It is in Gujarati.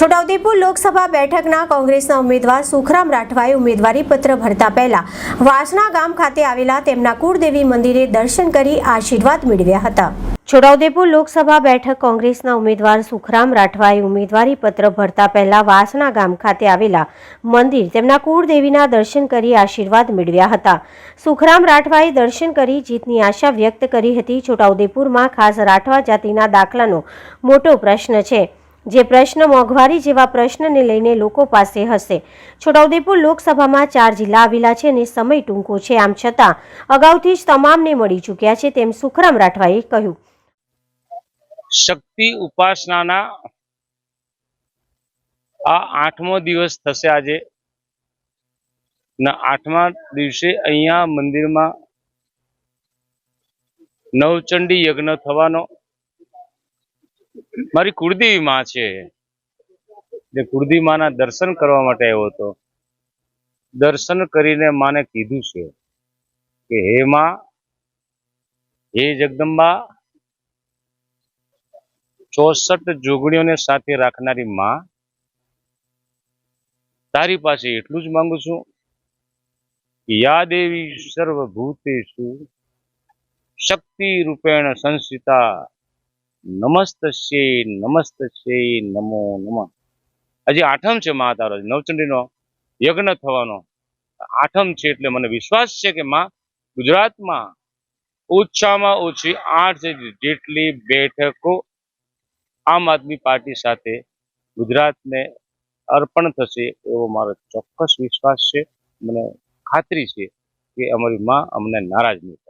છોટાઉદેપુર લોકસભા બેઠકના કોંગ્રેસના ઉમેદવાર સુખરામ રાઠવાએ ઉમેદવારી પત્ર ભરતા પહેલા વાસણા ગામ ખાતે આવેલા તેમના કુળદેવી મંદિરે દર્શન કરી આશીર્વાદ મેળવ્યા હતા. છોટાઉદેપુર લોકસભા બેઠક કોંગ્રેસના ઉમેદવાર સુખરામ રાઠવાએ ઉમેદવારી પત્ર ભરતા પહેલા વાસણા ગામ ખાતે આવેલા મંદિર તેમના કુળદેવીના દર્શન કરી આશીર્વાદ મેળવ્યા હતા. સુખરામ રાઠવાએ દર્શન કરી જીતની આશા વ્યક્ત કરી હતી. છોટાઉદેપુરમાં ખાસ રાઠવા જાતિના દાખલાનો મોટો પ્રશ્ન છે. જે પ્રશ્ન મોંઘવારી જેવા પ્રશ્નને લઈને લોકો પાસે હશે. છોટાઉદેપુર લોકસભામાં ચાર જિલ્લા આવેલા છે અને સમય ટૂંકો છે. આમ છતાં, અગાઉથી જ તમામને મળી ચૂક્યા છે તેમ સુખરામ રાઠવાએ કહ્યું. શક્તિ ઉપાસનાના આ આઠમો દિવસ થશે આજે. ના, આઠમા દિવસે અહીંયા મંદિરમાં નવચંડી યજ્ઞ થવાનો મારી કુળદેવી માં છે. જે કુળદેવી માના દર્શન કરવા માટે આવ્યો હતો. દર્શન કરીને માને કીધું છે કે, હે માં, હે જગદંબા, ચોસઠ જોગણીઓને સાથે રાખનારી માં, તારી પાસે એટલું જ માંગુ છું યાદ એવી દેવી શક્તિ રૂપેણ સંસ્થિતા નમસ્તસ્ય નમસ્તસ્ય નમો નમ. હજી આઠમ છે મા તારો નવચંડીનો યજ્ઞ થવાનો. આઠમ છે એટલે મને વિશ્વાસ છે કે માં ગુજરાતમાં ઓછામાં ઓછી આઠ જેટલી બેઠકો આમ આદમી પાર્ટી સાથે ગુજરાતને અર્પણ થશે એવો મારો ચોક્કસ વિશ્વાસ છે. મને ખાતરી છે કે અમારી માં અમને નારાજ નહીં